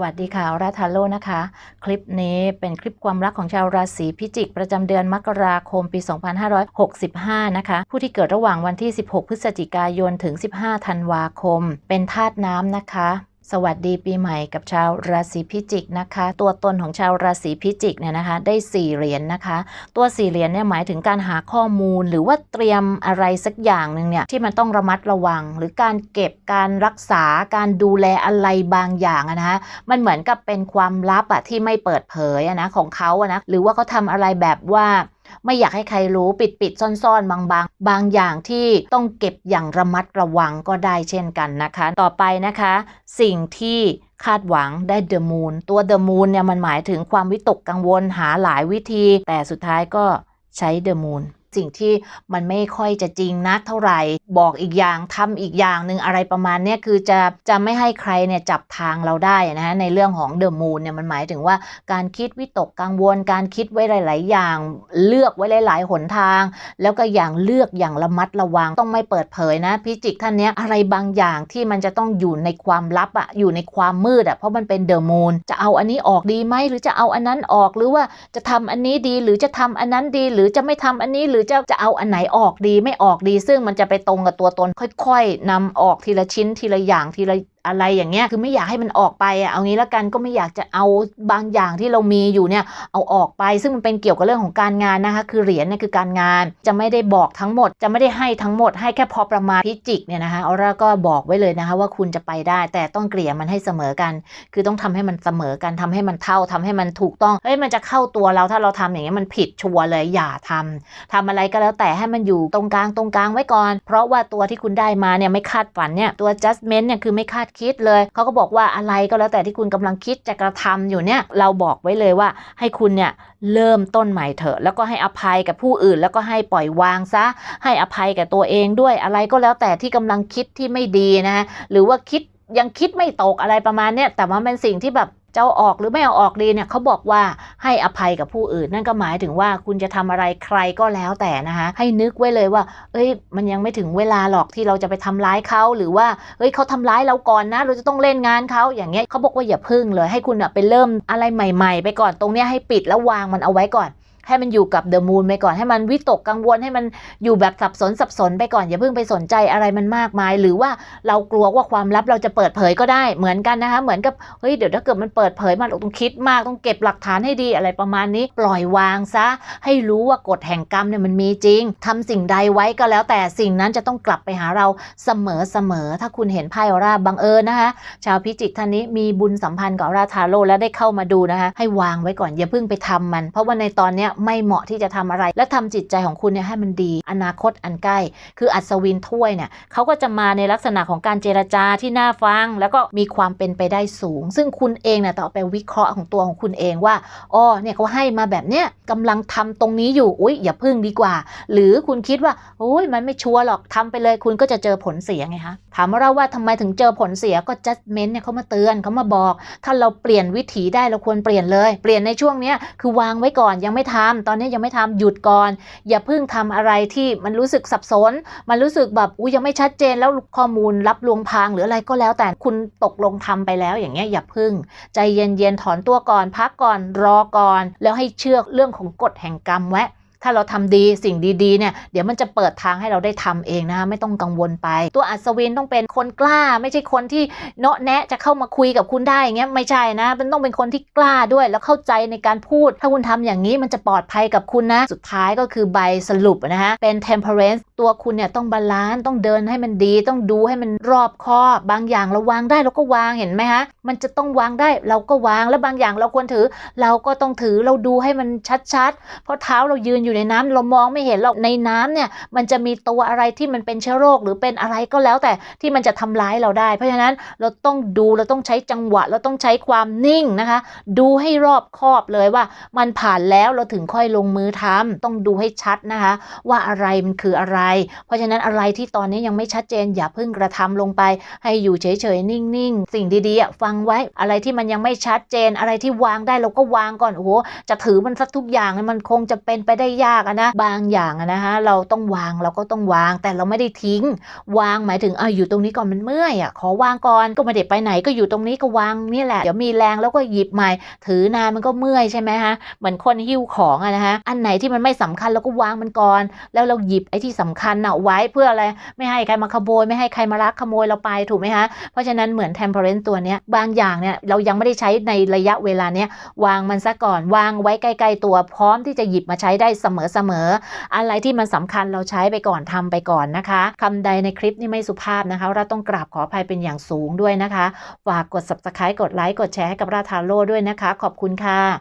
วัสดีค่ะ ราทาโลนะคะ คลิปนี้เป็นคลิปความรักของชาวราศีพิจิก ประจำเดือนมกราคมปี 2565 นะคะ ผู้ที่เกิดระหว่างวันที่ 16 พฤศจิกายนถึง 15 ธันวาคม เป็นธาตุน้ำนะคะ สวัสดีปีใหม่กับชาวราศีพิจิกนะคะ ตัวตนของชาวราศีพิจิกเนี่ยนะคะ ได้4เหรียญนนะคะ ตัวสี่เหรียญเนี่ยหมายถึงการหาข้อมูล หรือว่าเตรียมอะไรสักอย่างหนึ่งเนี่ยที่มันต้องระมัดระวัง หรือการเก็บการรักษาการดูแลอะไรบางอย่างนะคะมันเหมือนกับเป็นความลับอะที่ไม่เปิดเผยอะนะของเขาอะนะหรือว่าเขาทำอะไรแบบว่า ไม่อยากให้ใครรู้ปิดปิดๆซ่อนๆ บางบางบางอย่างที่ต้องเก็บอย่างระมัดระวังก็ได้เช่นกันนะคะ ต่อไปนะคะ สิ่งที่คาดหวังได้เดอะมูนตัวเดอะมูนเนี่ยมันหมายถึงความวิตกกังวลหาหลายวิธี แต่สุดท้ายก็ใช้เดอะมูน สิ่งที่มันไม่ค่อยจะจริงนักเท่าไหร่ บอกอีกอย่างทำอีกอย่างหนึ่งอะไรประมาณนี้คือจะจะไม่ให้ใครเนี่ยจับทางเราได้นะฮะในเรื่องของเดอะมูนเนี่ยมันหมายถึงว่าการคิดวิตกกังวล การคิดไว้หลาย ๆ อย่าง เลือกไว้หลาย ๆ หนทาง แล้วก็อย่างเลือกอย่างระมัดระวังต้องไม่เปิดเผยนะพิจิกท่านเนี้ยอะไรบางอย่างที่มันจะต้องอยู่ในความลับอะอยู่ในความมืดอะเพราะมันเป็นเดอะมูนจะเอาอันนี้ออกดีไหมหรือจะเอาอันนั้นออกหรือว่าจะทำอันนี้ดีหรือจะทำอันนั้นดี หรือจะไม่ทำอันนี้หรือจะจะเอาอันไหนออกดีไม่ออกดี ซึ่งมันจะไปตรงกับตัวตนค่อย ๆนำออกทีละชิ้นทีละอย่างทีละ อะไรอย่างเงี้ยคือไม่อยากให้มันออกไปอะเอางี้แล้วกันก็ไม่อยากจะเอาบางอย่างที่เรามีอยู่เนี่ยเอาออกไป ซึ่งมันเป็นเกี่ยวกับเรื่องของการงานนะคะ คือเหรียญเนี่ยคือการงาน จะไม่ได้บอกทั้งหมด จะไม่ได้ให้ทั้งหมดให้แค่พอประมาณพิจิกเนี่ยนะคะเอาละก็บอกไว้เลยนะคะ ว่าคุณจะไปได้ แต่ต้องเกลี่ยมันให้เสมอกัน คือต้องทำให้มันเสมอกันทำให้มันเท่าทำให้มันถูกต้องเฮ้ยมันจะเข้าตัวเราถ้าเราทำอย่างเงี้ยมันผิดชัวร์เลยอย่าทำทำอะไรก็แล้วแต่ให้มันอยู่ตรงกลางตรงกลางไว้ก่อน เพราะว่าตัวที่คุณได้มาเนี่ยไม่คาดฝันเนี่ยตัว adjustment เนี่ยคือไม่คาดคิดเลย เขาก็บอกว่าอะไรก็แล้วแต่ที่คุณกำลังคิดจะกระทำอยู่เนี่ย เราบอกไว้เลยว่าให้คุณเนี่ยเริ่มต้นใหม่เถอะ แล้วก็ให้อภัยกับผู้อื่น แล้วก็ให้ปล่อยวางซะ ให้อภัยกับตัวเองด้วยอะไรก็แล้วแต่ที่กำลังคิดที่ไม่ดีนะฮะหรือว่าคิดยังคิดไม่ตกอะไรประมาณเนี้ยแต่ว่าเป็นสิ่งที่แบบ จะเอาออกหรือไม่เอาออกดีเนี่ยเขาบอกว่าให้อภัยกับผู้อื่น นั่นก็หมายถึงว่าคุณจะทำอะไรใครก็แล้วแต่นะคะให้นึกไว้เลยว่า เอ้ย มันยังไม่ถึงเวลาหรอกที่เราจะไปทำร้ายเขาหรือว่าเอ้ยเขาทำร้ายเราก่อนนะ เราจะต้องเล่นงานเขาอย่างเงี้ยเขาบอกว่าอย่าพึ่งเลย ให้คุณอะไปเริ่มอะไรใหม่ ๆ ไปก่อนตรงเนี้ยให้ปิดแล้ววางมันเอาไว้ก่อน ให้มันอยู่กับเดอะมูนไปก่อนให้มันวิตกกังวลให้มันอยู่แบบสับสนสับสนไปก่อนอย่าเพิ่งไปสนใจอะไรมันมากมาย หรือว่าเรากลัวว่าความลับเราจะเปิดเผยก็ได้เหมือนกันนะคะ เหมือนกับเฮ้ยเดี๋ยวถ้าเกิดมันเปิดเผยมาเราต้องคิดมากต้องเก็บหลักฐานให้ดีอะไรประมาณนี้ ปล่อยวางซะ ให้รู้ว่ากฎแห่งกรรมเนี่ยมันมีจริงทำสิ่งใดไว้ก็แล้วแต่สิ่งนั้นจะต้องกลับไปหาเราเสมอเสมอถ้าคุณเห็นไพ่ออร่าบังเอิญนะคะ ชาวพิจิกท่านนี้มีบุญสัมพันธ์กับราทาโร่และได้เข้ามาดูนะคะให้วางไว้ก่อนอย่าเพิ่งไปทำมัน เพราะว่าในตอนเนี้ยไม่เหมาะที่จะทำอะไร และทำจิตใจของคุณเนี่ยให้มันดี อนาคตอันใกล้ คืออัศวินถ้วยเนี่ยเขาก็จะมาในลักษณะของการเจรจาที่น่าฟัง แล้วก็มีความเป็นไปได้สูง ซึ่งคุณเองเนี่ยต้องไปวิเคราะห์ของตัวของคุณเองว่าอ๋อเนี่ยเขาให้มาแบบเนี้ยกำลังทำตรงนี้อยู่อุ้ยอย่าพึ่งดีกว่า หรือคุณคิดว่าโอ้ยมันไม่ชัวร์หรอกทำไปเลยคุณก็จะเจอผลเสียไงคะถามเราว่าทำไมถึงเจอผลเสียก็ judgment เนี่ยเขามาเตือนเขามาบอก ถ้าเราเปลี่ยนวิถีได้เราควรเปลี่ยนเลย เปลี่ยนในช่วงเนี้ยคือวางไว้ก่อนยังไม่ทำตอนนี้ยังไม่ทำหยุดก่อน อย่าเพิ่งทำอะไรที่มันรู้สึกสับสน มันรู้สึกแบบอุ้ยยังไม่ชัดเจนแล้วข้อมูลรับลวงพางหรืออะไรก็แล้วแต่คุณตกลงทำไปแล้วอย่างเงี้ยอย่าเพึ่ง ใจเย็นๆถอนตัวก่อนพักก่อนรอก่อน แล้วให้เชื่อเรื่องของกฎแห่งกรรมไว้ ถ้าเราทำดีสิ่งดีๆเนี่ยเดี๋ยวมันจะเปิดทางให้เราได้ทำเองนะคะไม่ต้องกังวลไป ตัวอัศวินต้องเป็นคนกล้า ไม่ใช่คนที่เนาะแนะจะเข้ามาคุยกับคุณได้อย่างเงี้ยไม่ใช่นะ มันต้องเป็นคนที่กล้าด้วยแล้วเข้าใจในการพูด ถ้าคุณทำอย่างนี้มันจะปลอดภัยกับคุณนะ สุดท้ายก็คือใบสรุปนะฮะเป็น temperance ตัวคุณเนี่ยต้องบาลานซ์ต้องเดินให้มันดี ต้องดูให้มันรอบคอบบางอย่างเราวางได้เราก็วางเห็นไหมฮะมันจะต้องวางได้เราก็วางแล้วบางอย่างเราควรถือ เราก็ต้องถือเราดูให้มันชัดๆ เพราะเท้าเรายืนอยู่ในน้ำเรามองไม่เห็นหรอกในน้ำเนี่ยมันจะมีตัวอะไรที่มันเป็นเชื้อโรคหรือเป็นอะไรก็แล้วแต่ที่มันจะทำร้ายเราได้ เพราะฉะนั้นเราต้องดูเราต้องใช้จังหวะ เราต้องใช้ความนิ่งนะคะ ดูให้รอบคอบเลยว่า มันผ่านแล้วเราถึงค่อยลงมือทำต้องดูให้ชัดนะคะ ว่าอะไรมันคืออะไร เพราะฉะนั้นอะไรที่ตอนนี้ยังไม่ชัดเจนอย่าเพิ่งกระทำลงไป ให้อยู่เฉยๆนิ่งๆ สิ่งดีๆฟังไว้อะไรที่มันยังไม่ชัดเจนอะไรที่วางได้เราก็วางก่อนโอ้โหจะถือมันสักทุกอย่างมันคงจะเป็นไปได้ยากนะบางอย่างนะคะเราต้องวางเราก็ต้องวาง แต่เราไม่ได้ทิ้ง วางหมายถึงอะอยู่ตรงนี้ก่อนมันเมื่อยอะขอวางก่อนก็ไม่ได้ไปไหนก็อยู่ตรงนี้ก็วางนี่แหละเดี๋ยวมีแรงแล้วก็หยิบใหม่ ถือนานมันก็เมื่อยใช่ไหมฮะเหมือนคนหิ้วของอะนะคะอันไหนที่มันไม่สำคัญเราก็วางมันก่อน แล้วเราหยิบไอ้ที่สำคัญน่ะไว้เพื่ออะไรไม่ให้ใครมาขโมยไม่ให้ใครมาลักขโมยเราไปถูกไหมฮะเพราะฉะนั้นเหมือน temperance ตัวเนี้ยบางอย่างเนี่ยเรายังไม่ได้ใช้ในระยะเวลาเนี้ยวางมันซะก่อนวางไว้ใกล้ ๆ ตัวพร้อมที่จะหยิบมาใช้ได้เสมอๆอะไรที่มันสำคัญเราใช้ไปก่อนทำไปก่อนนะคะคำใดในคลิปนี้ไม่สุภาพนะคะ เราต้องกราบขออภัยเป็นอย่างสูงด้วยนะคะ ฝากกด subscribe กดไลค์กดแชร์ให้กับราทาโร่ด้วยนะคะ ขอบคุณค่ะ